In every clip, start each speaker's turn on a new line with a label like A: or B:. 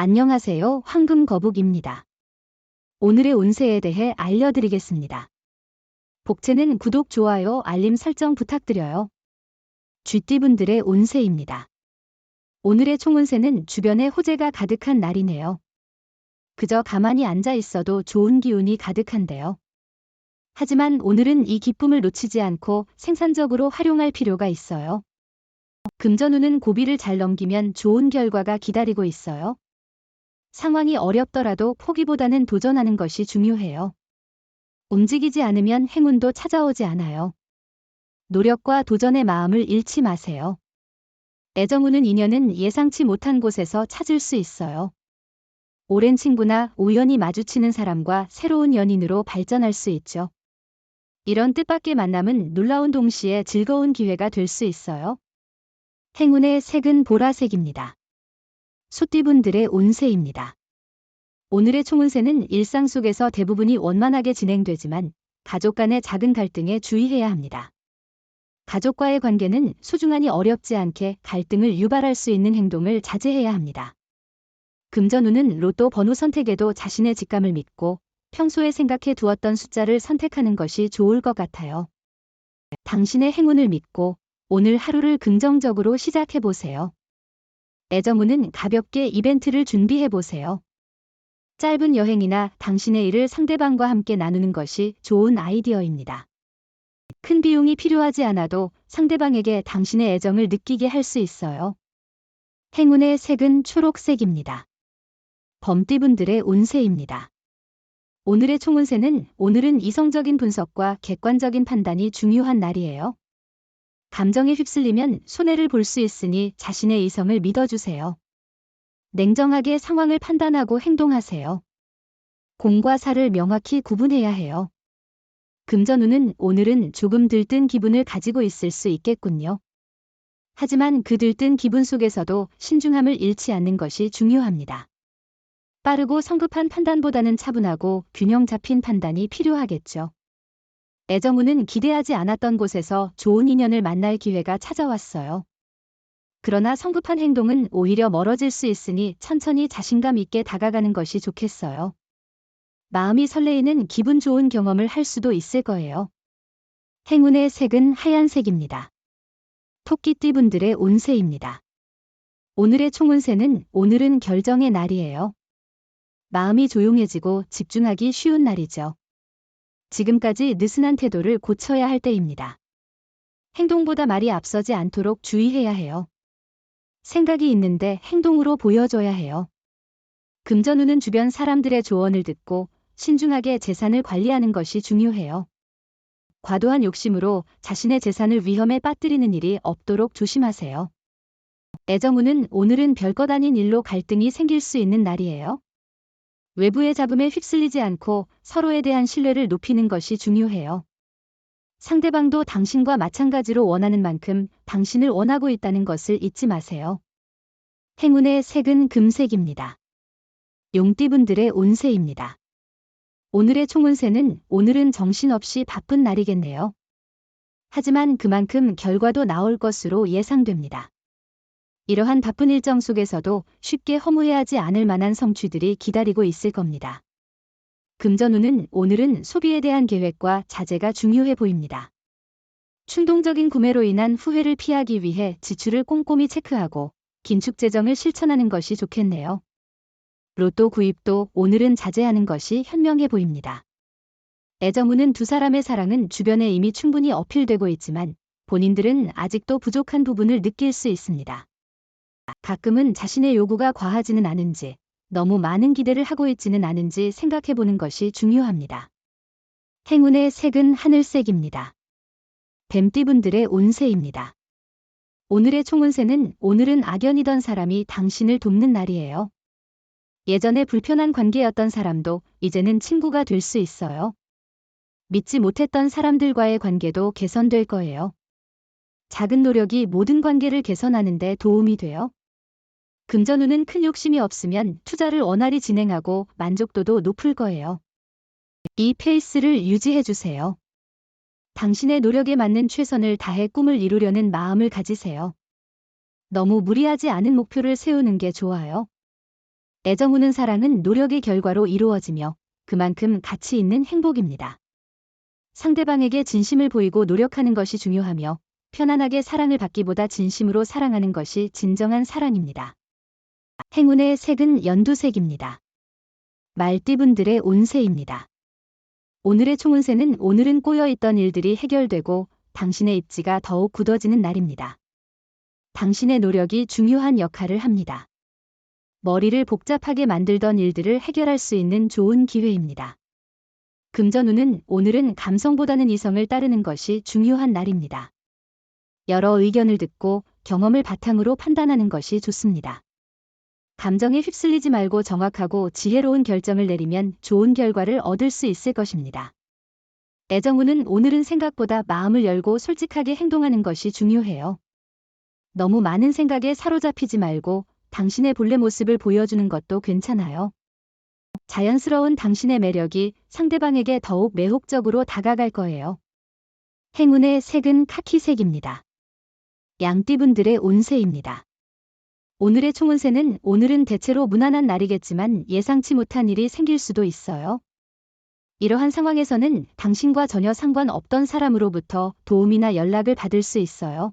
A: 안녕하세요. 황금 거북입니다. 오늘의 운세에 대해 알려드리겠습니다. 복채는 구독, 좋아요, 알림 설정 부탁드려요. 쥐띠분들의 운세입니다. 오늘의 총운세는 주변에 호재가 가득한 날이네요. 그저 가만히 앉아 있어도 좋은 기운이 가득한데요. 하지만 오늘은 이 기쁨을 놓치지 않고 생산적으로 활용할 필요가 있어요. 금전운은 고비를 잘 넘기면 좋은 결과가 기다리고 있어요. 상황이 어렵더라도 포기보다는 도전하는 것이 중요해요. 움직이지 않으면 행운도 찾아오지 않아요. 노력과 도전의 마음을 잃지 마세요. 애정우는 인연은 예상치 못한 곳에서 찾을 수 있어요. 오랜 친구나 우연히 마주치는 사람과 새로운 연인으로 발전할 수 있죠. 이런 뜻밖의 만남은 놀라운 동시에 즐거운 기회가 될 수 있어요. 행운의 색은 보라색입니다. 소띠분들의 운세입니다. 오늘의 총운세는 일상 속에서 대부분이 원만하게 진행되지만 가족 간의 작은 갈등에 주의해야 합니다. 가족과의 관계는 소중하니 어렵지 않게 갈등을 유발할 수 있는 행동을 자제해야 합니다. 금전운은 로또 번호 선택에도 자신의 직감을 믿고 평소에 생각해 두었던 숫자를 선택하는 것이 좋을 것 같아요. 당신의 행운을 믿고 오늘 하루를 긍정적으로 시작해 보세요. 애정운은 가볍게 이벤트를 준비해 보세요. 짧은 여행이나 당신의 일을 상대방과 함께 나누는 것이 좋은 아이디어입니다. 큰 비용이 필요하지 않아도 상대방에게 당신의 애정을 느끼게 할 수 있어요. 행운의 색은 초록색입니다. 범띠분들의 운세입니다. 오늘의 총운세는 오늘은 이성적인 분석과 객관적인 판단이 중요한 날이에요. 감정에 휩쓸리면 손해를 볼 수 있으니 자신의 이성을 믿어주세요. 냉정하게 상황을 판단하고 행동하세요. 공과 사를 명확히 구분해야 해요. 금전운은 오늘은 조금 들뜬 기분을 가지고 있을 수 있겠군요. 하지만 그 들뜬 기분 속에서도 신중함을 잃지 않는 것이 중요합니다. 빠르고 성급한 판단보다는 차분하고 균형 잡힌 판단이 필요하겠죠. 애정우는 기대하지 않았던 곳에서 좋은 인연을 만날 기회가 찾아왔어요. 그러나 성급한 행동은 오히려 멀어질 수 있으니 천천히 자신감 있게 다가가는 것이 좋겠어요. 마음이 설레이는 기분 좋은 경험을 할 수도 있을 거예요. 행운의 색은 하얀색입니다. 토끼띠분들의 운세입니다. 오늘의 총운세는 오늘은 결정의 날이에요. 마음이 조용해지고 집중하기 쉬운 날이죠. 지금까지 느슨한 태도를 고쳐야 할 때입니다. 행동보다 말이 앞서지 않도록 주의해야 해요. 생각이 있는데 행동으로 보여줘야 해요. 금전운은 주변 사람들의 조언을 듣고 신중하게 재산을 관리하는 것이 중요해요. 과도한 욕심으로 자신의 재산을 위험에 빠뜨리는 일이 없도록 조심하세요. 애정운은 오늘은 별것 아닌 일로 갈등이 생길 수 있는 날이에요. 외부의 잡음에 휩쓸리지 않고 서로에 대한 신뢰를 높이는 것이 중요해요. 상대방도 당신과 마찬가지로 원하는 만큼 당신을 원하고 있다는 것을 잊지 마세요. 행운의 색은 금색입니다. 용띠분들의 운세입니다. 오늘의 총운세는 오늘은 정신없이 바쁜 날이겠네요. 하지만 그만큼 결과도 나올 것으로 예상됩니다. 이러한 바쁜 일정 속에서도 쉽게 허무해하지 않을 만한 성취들이 기다리고 있을 겁니다. 금전운은 오늘은 소비에 대한 계획과 자제가 중요해 보입니다. 충동적인 구매로 인한 후회를 피하기 위해 지출을 꼼꼼히 체크하고 긴축 재정을 실천하는 것이 좋겠네요. 로또 구입도 오늘은 자제하는 것이 현명해 보입니다. 애정운은 두 사람의 사랑은 주변에 이미 충분히 어필되고 있지만 본인들은 아직도 부족한 부분을 느낄 수 있습니다. 가끔은 자신의 요구가 과하지는 않은지, 너무 많은 기대를 하고 있지는 않은지 생각해 보는 것이 중요합니다. 행운의 색은 하늘색입니다. 뱀띠분들의 운세입니다. 오늘의 총운세는 오늘은 악연이던 사람이 당신을 돕는 날이에요. 예전에 불편한 관계였던 사람도 이제는 친구가 될 수 있어요. 믿지 못했던 사람들과의 관계도 개선될 거예요. 작은 노력이 모든 관계를 개선하는 데 도움이 돼요. 금전운은 큰 욕심이 없으면 투자를 원활히 진행하고 만족도도 높을 거예요. 이 페이스를 유지해 주세요. 당신의 노력에 맞는 최선을 다해 꿈을 이루려는 마음을 가지세요. 너무 무리하지 않은 목표를 세우는 게 좋아요. 애정우는 사랑은 노력의 결과로 이루어지며 그만큼 가치 있는 행복입니다. 상대방에게 진심을 보이고 노력하는 것이 중요하며 편안하게 사랑을 받기보다 진심으로 사랑하는 것이 진정한 사랑입니다. 행운의 색은 연두색입니다. 말띠분들의 운세입니다. 오늘의 총운세는 오늘은 꼬여있던 일들이 해결되고 당신의 입지가 더욱 굳어지는 날입니다. 당신의 노력이 중요한 역할을 합니다. 머리를 복잡하게 만들던 일들을 해결할 수 있는 좋은 기회입니다. 금전운은 오늘은 감성보다는 이성을 따르는 것이 중요한 날입니다. 여러 의견을 듣고 경험을 바탕으로 판단하는 것이 좋습니다. 감정에 휩쓸리지 말고 정확하고 지혜로운 결정을 내리면 좋은 결과를 얻을 수 있을 것입니다. 애정운은 오늘은 생각보다 마음을 열고 솔직하게 행동하는 것이 중요해요. 너무 많은 생각에 사로잡히지 말고 당신의 본래 모습을 보여주는 것도 괜찮아요. 자연스러운 당신의 매력이 상대방에게 더욱 매혹적으로 다가갈 거예요. 행운의 색은 카키색입니다. 양띠분들의 운세입니다. 오늘의 총운세는 오늘은 대체로 무난한 날이겠지만 예상치 못한 일이 생길 수도 있어요. 이러한 상황에서는 당신과 전혀 상관없던 사람으로부터 도움이나 연락을 받을 수 있어요.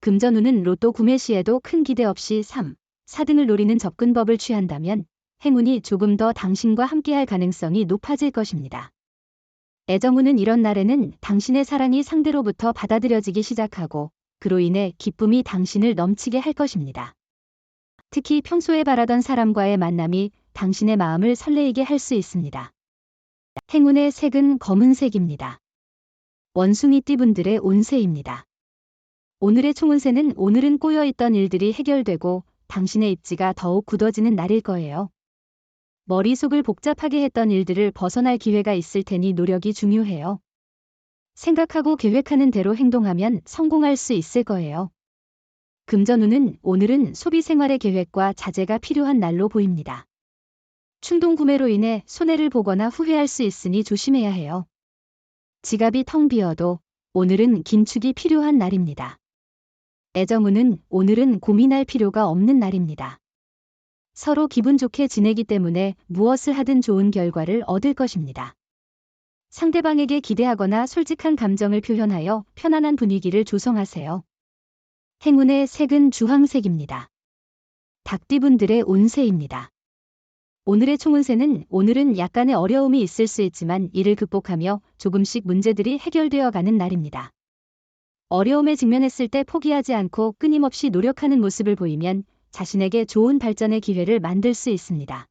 A: 금전운은 로또 구매 시에도 큰 기대 없이 3, 4등을 노리는 접근법을 취한다면 행운이 조금 더 당신과 함께할 가능성이 높아질 것입니다. 애정운은 이런 날에는 당신의 사랑이 상대로부터 받아들여지기 시작하고 그로 인해 기쁨이 당신을 넘치게 할 것입니다. 특히 평소에 바라던 사람과의 만남이 당신의 마음을 설레이게 할 수 있습니다. 행운의 색은 검은색입니다. 원숭이띠분들의 운세입니다. 오늘의 총운세는 오늘은 꼬여있던 일들이 해결되고 당신의 입지가 더욱 굳어지는 날일 거예요. 머릿속을 복잡하게 했던 일들을 벗어날 기회가 있을 테니 노력이 중요해요. 생각하고 계획하는 대로 행동하면 성공할 수 있을 거예요. 금전운은 오늘은 소비 생활의 계획과 자제가 필요한 날로 보입니다. 충동 구매로 인해 손해를 보거나 후회할 수 있으니 조심해야 해요. 지갑이 텅 비어도 오늘은 긴축이 필요한 날입니다. 애정운은 오늘은 고민할 필요가 없는 날입니다. 서로 기분 좋게 지내기 때문에 무엇을 하든 좋은 결과를 얻을 것입니다. 상대방에게 기대하거나 솔직한 감정을 표현하여 편안한 분위기를 조성하세요. 행운의 색은 주황색입니다. 닭띠분들의 운세입니다. 오늘의 총운세는 오늘은 약간의 어려움이 있을 수 있지만 이를 극복하며 조금씩 문제들이 해결되어 가는 날입니다. 어려움에 직면했을 때 포기하지 않고 끊임없이 노력하는 모습을 보이면 자신에게 좋은 발전의 기회를 만들 수 있습니다.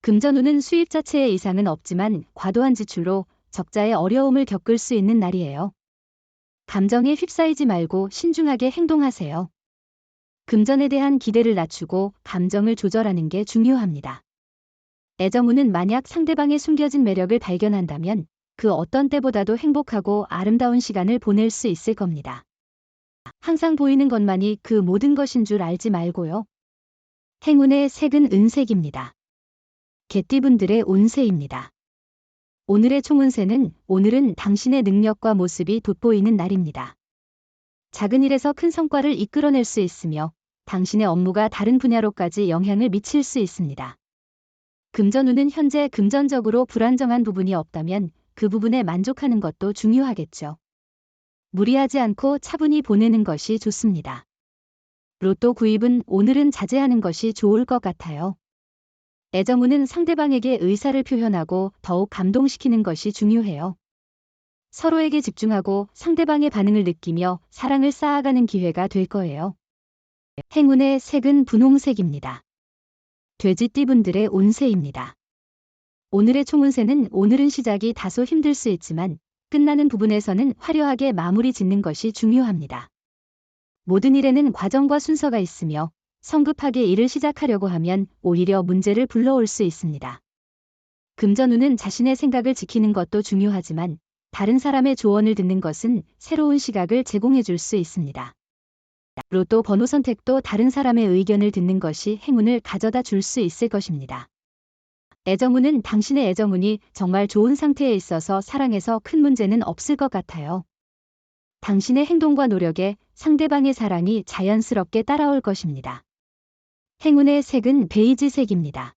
A: 금전운은 수입 자체에 이상은 없지만 과도한 지출로 적자의 어려움을 겪을 수 있는 날이에요. 감정에 휩싸이지 말고 신중하게 행동하세요. 금전에 대한 기대를 낮추고 감정을 조절하는 게 중요합니다. 애정운은 만약 상대방의 숨겨진 매력을 발견한다면 그 어떤 때보다도 행복하고 아름다운 시간을 보낼 수 있을 겁니다. 항상 보이는 것만이 그 모든 것인 줄 알지 말고요. 행운의 색은 은색입니다. 개띠분들의 운세입니다. 오늘의 총운세는 오늘은 당신의 능력과 모습이 돋보이는 날입니다. 작은 일에서 큰 성과를 이끌어낼 수 있으며 당신의 업무가 다른 분야로까지 영향을 미칠 수 있습니다. 금전운은 현재 금전적으로 불안정한 부분이 없다면 그 부분에 만족하는 것도 중요하겠죠. 무리하지 않고 차분히 보내는 것이 좋습니다. 로또 구입은 오늘은 자제하는 것이 좋을 것 같아요. 애정운은 상대방에게 의사를 표현하고 더욱 감동시키는 것이 중요해요. 서로에게 집중하고 상대방의 반응을 느끼며 사랑을 쌓아가는 기회가 될 거예요. 행운의 색은 분홍색입니다. 돼지띠분들의 운세입니다. 오늘의 총운세는 오늘은 시작이 다소 힘들 수 있지만 끝나는 부분에서는 화려하게 마무리 짓는 것이 중요합니다. 모든 일에는 과정과 순서가 있으며 성급하게 일을 시작하려고 하면 오히려 문제를 불러올 수 있습니다. 금전운은 자신의 생각을 지키는 것도 중요하지만 다른 사람의 조언을 듣는 것은 새로운 시각을 제공해 줄 수 있습니다. 로또 번호 선택도 다른 사람의 의견을 듣는 것이 행운을 가져다 줄 수 있을 것입니다. 애정운은 당신의 애정운이 정말 좋은 상태에 있어서 사랑에서 큰 문제는 없을 것 같아요. 당신의 행동과 노력에 상대방의 사랑이 자연스럽게 따라올 것입니다. 행운의 색은 베이지색입니다.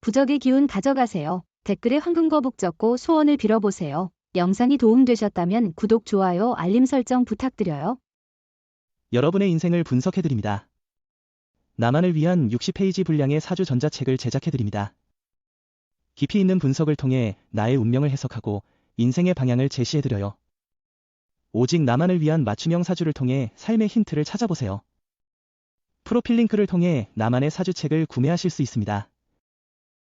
A: 부적의 기운 가져가세요. 댓글에 황금거북 적고 소원을 빌어보세요. 영상이 도움되셨다면 구독, 좋아요, 알림 설정 부탁드려요.
B: 여러분의 인생을 분석해드립니다. 나만을 위한 60페이지 분량의 사주 전자책을 제작해드립니다. 깊이 있는 분석을 통해 나의 운명을 해석하고 인생의 방향을 제시해드려요. 오직 나만을 위한 맞춤형 사주를 통해 삶의 힌트를 찾아보세요. 프로필 링크를 통해 나만의 사주책을 구매하실 수 있습니다.